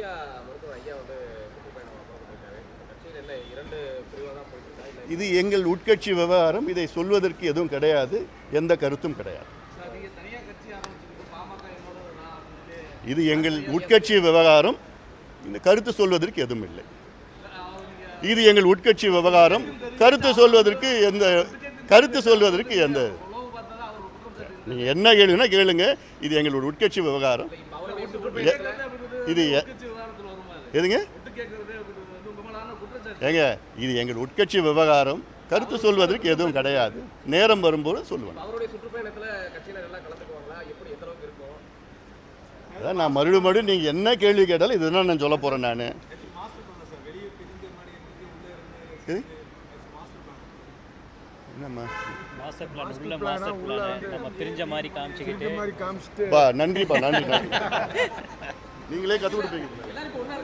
ஐயா மருத்துவர் ஐயா வந்து இது எங்கள் உட்கட்சி விவகாரம். இதை சொல்வதற்கு எதுவும் கிடையாது. எந்த கருத்தும் கிடையாது. இது எங்கள் உட்கட்சி விவகாரம். இந்த கருத்து சொல்வதற்கு எதுவும் இல்லை. இது எங்கள் உட்கட்சி விவகாரம். கருத்து சொல்வதற்கு எந்த கருத்து சொல்வதற்கு எந்த நீங்கள் என்ன கேளுங்கன்னா கேளுங்க. இது எங்களோட உட்கட்சி விவகாரம். இது எதுங்க? ஏங்க இது எங்கள் உட்கட்சி விவகாரம். கருத்து சொல்வதற்கு எதுவும் கிடையாது. நேரம் வரும்போது சொல்லுவேன். அதான் நான் மறுபடியும் மறுபடியும் நீங்கள் என்ன கேள்வி கேட்டாலும் இதுதான் நான் சொல்ல போகிறேன் நான். என்னம்மா? நன்றிப்பா நன்றி நன்றி நீங்களே கற்றுக் கொடுப்பீங்க.